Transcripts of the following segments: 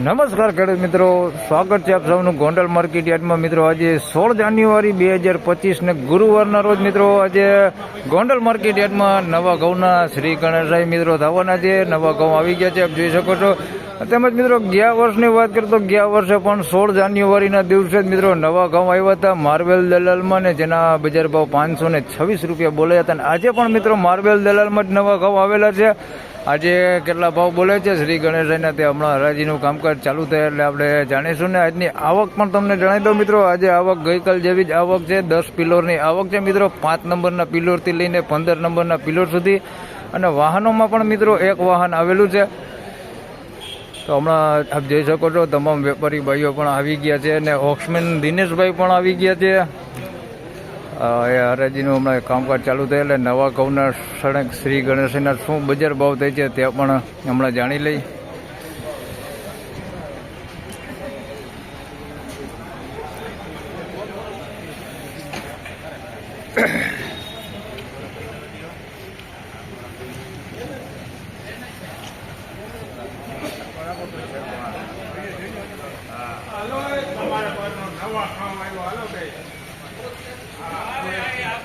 નમસ્કાર ખેડૂત મિત્રો, સ્વાગત છે આપ સૌનું ગોંડલ માર્કેટ યાર્ડમાં. મિત્રો, આજે સોળ જાન્યુઆરી બે હજાર પચીસને ગુરુવારના રોજ મિત્રો, આજે ગોંડલ માર્કેટ યાર્ડમાં નવા ઘઉંના શ્રી ગણેશભાઈ મિત્રો થવાના છે. નવા ઘઉં આવી ગયા છે, આપ જોઈ શકો છો. તેમજ મિત્રો, ગયા વર્ષની વાત કરીએ તો ગયા વર્ષે પણ સોળ જાન્યુઆરીના દિવસે જ મિત્રો નવા ઘઉં આવ્યા હતા માર્વેલ દલાલમાં ને જેના બજાર ભાવ પાંચસો ને છવ્વીસ રૂપિયા બોલાયા હતા. અને આજે પણ મિત્રો માર્વેલ દલાલમાં જ નવા ઘઉં આવેલા છે. આજે કેટલા ભાવ બોલે છે? શ્રી ગણેશભાઈના તે હમણાં હરાજીનું કામકાજ ચાલુ થાય એટલે આપણે જાણીશું ને આજની આવક પણ તમને જણાવી દઉં મિત્રો. આજે આવક ગઈકાલ જેવી જ આવક છે. દસ પિલોરની આવક છે મિત્રો. પાંચ નંબરના પિલોરથી લઈને પંદર નંબરના પિલોર સુધી. અને વાહનોમાં પણ મિત્રો એક વાહન આવેલું છે. તો હમણાં આપ જોઈ શકો છો, તમામ વેપારી ભાઈઓ પણ આવી ગયા છે અને ઓક્સમેન દિનેશભાઈ પણ આવી ગયા છે. એ હરાજીનું હમણાં કામકાજ ચાલુ થયું એટલે નવા ઘઉંના સણક શ્રી ગણેશના શું બજાર ભાવ થાય છે તે પણ હમણાં જાણી લઈ.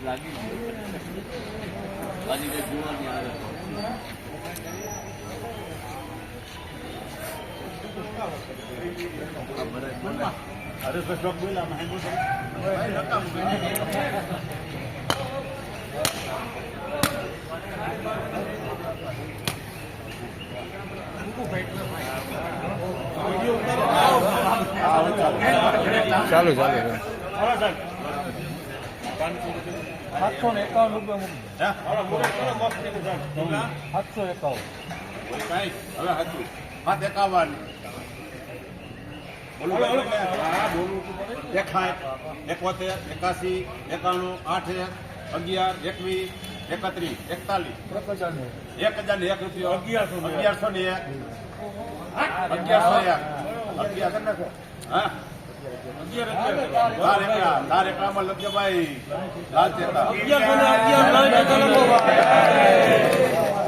લાગી બાકી તે જોવાની આવે અરે તો ડોક બોલા મહેંગો છે ચાલુ ચાલુ. સાતસો ને એકાવન રૂપિયા સાતસો એકાવન એકાય એકોતેર એકાસી એકાણું આઠ અગિયાર એકવીસ એકત્રીસ એકતાલીસ. એક હજાર ને એક રૂપિયો. અગિયારસો ને એક. અગિયારસો ને એક. અગિયારસો એક. અગિયાર હા. તાર એકલા તાર એકલામાં લખજો ભાઈ? લાલ ચેતા.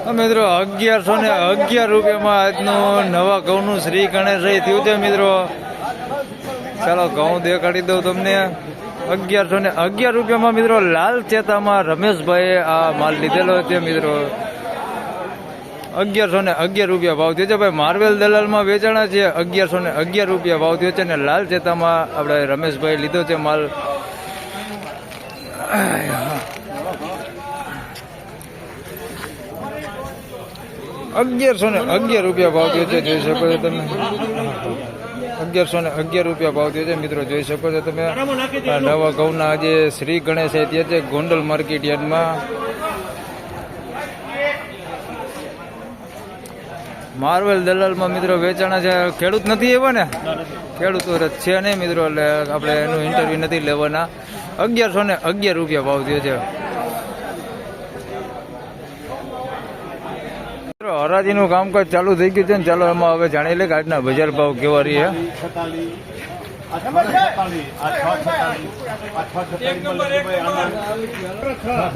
તો મિત્રો અગિયારસો ને અગિયાર રૂપિયામાં આજનું નવા ઘઉંનું શ્રી ગણેશ થયું છે મિત્રો. ચાલો ઘઉં દેખાડી દઉં તમને. અગિયારસો ને અગિયાર રૂપિયામાં મિત્રો લાલ ચેતામાં રમેશભાઈએ આ માલ લીધેલો છે મિત્રો. અગિયારસો ને અગિયાર રૂપિયા ભાવ થયો છે. ભાઈ, માર્વેલ દલાલમાં વેચાણા છે. અગિયારસો ને અગિયાર રૂપિયા ભાવ થયો છે અને લાલ ચેતામાં આપણે રમેશભાઈ લીધો છે માલ. અગિયારસો ને અગિયાર રૂપિયા ભાવ થયો છે. જોઈ શકો છો તમે. અગિયારસો ને અગિયાર રૂપિયા ભાવ થયો છે. મિત્રો જોઈ શકો છો તમે. નવા ઘઉંના આજે શ્રી ગણેશ છે તે છે ગોંડલ માર્કેટ યાર્ડમાં. માર્વેલ દલાલમાં મિત્રો વેચાણા છે. ખેડૂત નથી એવા ને? ખેડૂતો છે નહીં મિત્રો એટલે આપણે એનું ઇન્ટરવ્યુ નથી લેવાના. અગિયારસો ને અગિયાર રૂપિયા ભાવ થયો છે. હરાજીનું કામકાજ ચાલુ થઈ ગયું છે ને ચાલો એમાં હવે જાણી લે આજના બજાર ભાવ કેવા રહી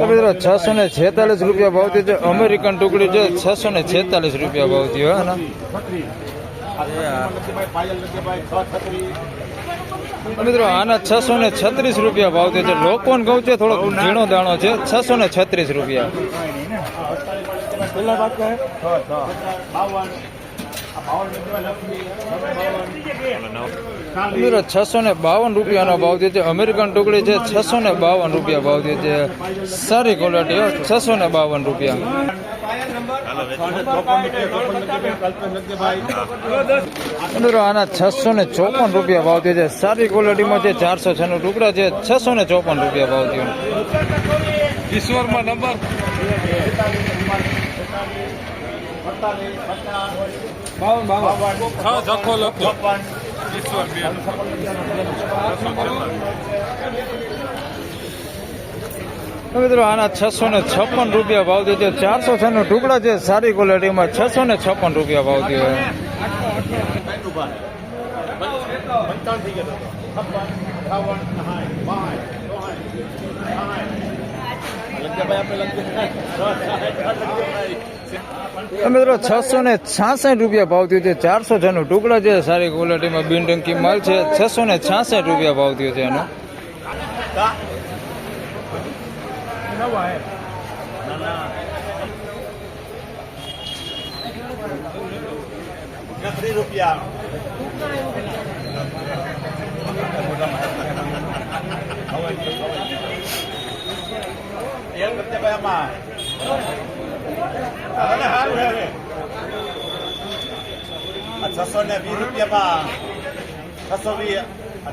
મિત્રો છસો ને છેતાલીસ રૂપિયા ભાવતી છે. અમેરિકન ટુકડી છે, છસો ને છેતાલીસ રૂપિયા ભાવતી હોય ને? મિત્રો આના છસો ને છત્રીસ રૂપિયા ભાવતી છે છે. લોકોન ઘઉં છે થોડો ઝીણો દાણો છે. છસો ને છત્રીસ રૂપિયા. પેલા બાદ કહે છ છ બાવન આ બાવન રૂપિયા લક્ષ્મી બાવન મિત્રો છસો ને બાવન રૂપિયાનો ભાવ થયો છે અમેરિકન ટુકડી છે છસો ને બાવન રૂપિયા ભાવ થયો છે સારી ક્વોલિટી છસો ને બાવન રૂપિયા મિત્રો આના છસો ને ચોપન રૂપિયા ભાવ થયો છે સારી ક્વોલિટીમાં છે ચારસો છ નો ટુકડા છે છસો ને ચોપન રૂપિયા ભાવ થયો ઈશ્વરમાં નંબર બાવન બાવન જખો લખો મિત્રો આના છસો ને છપ્પન રૂપિયા ભાવ થયો છે ચારસો છ નો ટુકડા છે સારી ક્વોલિટીમાં છસો ને છપ્પન રૂપિયા ભાવ થયો છે. પંચાવન મિત્રો છસો ને છાસઠ રૂપિયા ભાવ થયો છે ચારસો છ ટુકડા છે સારી ક્વોલિટીમાં બિન ટંકી માલ છે છસો ને છાસઠ રૂપિયા ભાવ થયો છે એનો. રૂપિયા. એમ આમાં હવે સારું હવે. છસો ને વીસ રૂપિયામાં છસો વીસ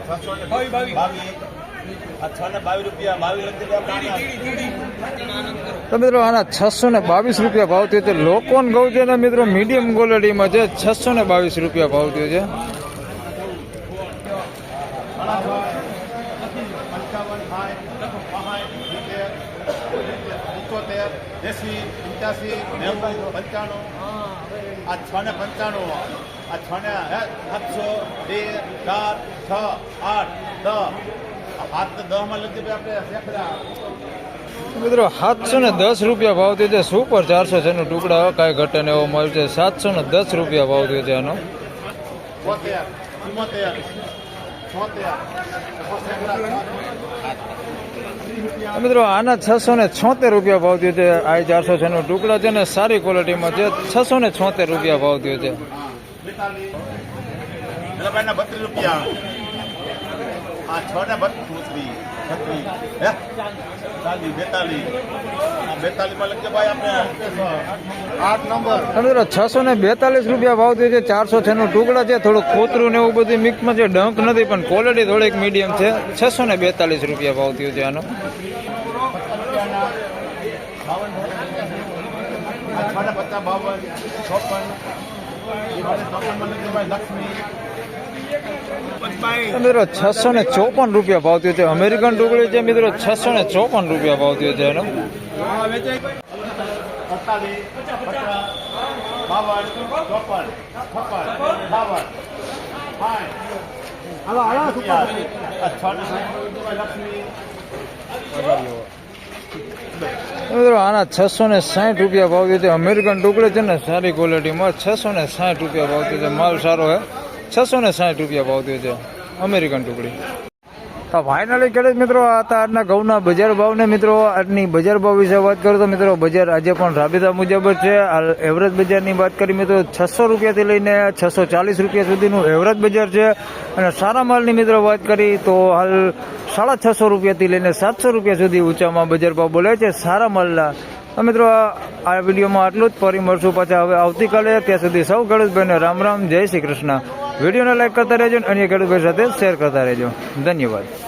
છસો ને બાવીસ. આ ને બાવીસ રૂપિયા બાવીસ તો મિત્રો આના છસો ને બાવીસ રૂપિયા ભાવ થયો છે. લોકોન ગૌ છે ને મિત્રો મીડિયમ ક્વોલિટીમાં છે. છસો ને બાવીસ રૂપિયા ભાવ થયો છે. પંચોતેર એસી પંચ્યાસી નેવું પંચાણું. આ છ ને પંચાણું આ છ ને સાતસો બે ચાર છ આઠ દસ. હાથ તો ને દસમાં લખી આપણે મિત્રો સાતસો ને દસ રૂપિયા ભાવ થયો છે. સુપર ચારસો છે નો ટુકડા. કાંઈ ઘટે ને એવો મળ્યો છે. સાતસો ને દસ રૂપિયા ભાવ થયો છે એનો. બોતેર ચુમ્મોતેર. છોતેર મિત્રો આના છસો ને છોતેર રૂપિયા ભાવ થયો છે. આ ચારસો છે નો ટુકડા છે ને સારી ક્વોલિટીમાં છે. છસો ને છોતેર રૂપિયા ભાવ થયો છે. રૂપિયા. છત્રીસ હે ચાલી બેતાલીસ આ બેતાલીસ ભાઈ આપણે આઠ નંબર. અને છસો ને બેતાલીસ રૂપિયા ભાવ થયો છે ચારસો છ નો ટુકડા છે થોડુંક ખોતરું ને એવું બધું મિક્સમાં છે ડંક નથી પણ ક્વોલિટી થોડીક મીડિયમ છે. છસો ને બેતાલીસ રૂપિયા ભાવ થયો છે આનો. બાવન. મિત્રો છસો ને ચોપન રૂપિયા ભાવ થયો છે અમેરિકન ટુકડી છે મિત્રો છસો ને ચોપન રૂપિયા ભાવ થયો છે એનો લક્ષ્મી મિત્રો, આના છસો ને સાઠ રૂપિયા ભાવ છે. અમેરિકન ટુકડે છે ને, સારી ક્વોલિટીમાં છસો ને સાઠ રૂપિયા ભાવ છે. માલ સારો છે છસો ને સાઠ રૂપિયા ભાવ છે. અમેરિકન ટુકડી. તો ફાઇનલી ખેડૂત મિત્રો હતા આજના ઘઉંના બજાર ભાવને મિત્રો આજની બજાર ભાવ વિશે વાત કરું તો મિત્રો બજાર આજે પણ રાબેતા મુજબ જ છે. એવરેજ બજારની વાત કરી મિત્રો છસો રૂપિયાથી લઈને છસો ચાલીસ રૂપિયા સુધીનું એવરેજ બજાર છે. અને સારા માલની મિત્રો વાત કરી તો હાલ સાડા છસો રૂપિયાથી લઈને સાતસો રૂપિયા સુધી ઊંચામાં બજાર ભાવ બોલે છે સારા માલના. તો મિત્રો આ- વિડીયોમાં આટલું જ. ફરી મળશું પાછા હવે આવતીકાલે. ત્યાં સુધી સૌ ખેડૂતભાઈને રામ રામ. જય શ્રી કૃષ્ણ. વિડીયોને લાઈક કરતા રહેજો અને અન્ય ખેડૂતભાઈ સાથે શેર કરતા રહેજો. ધન્યવાદ.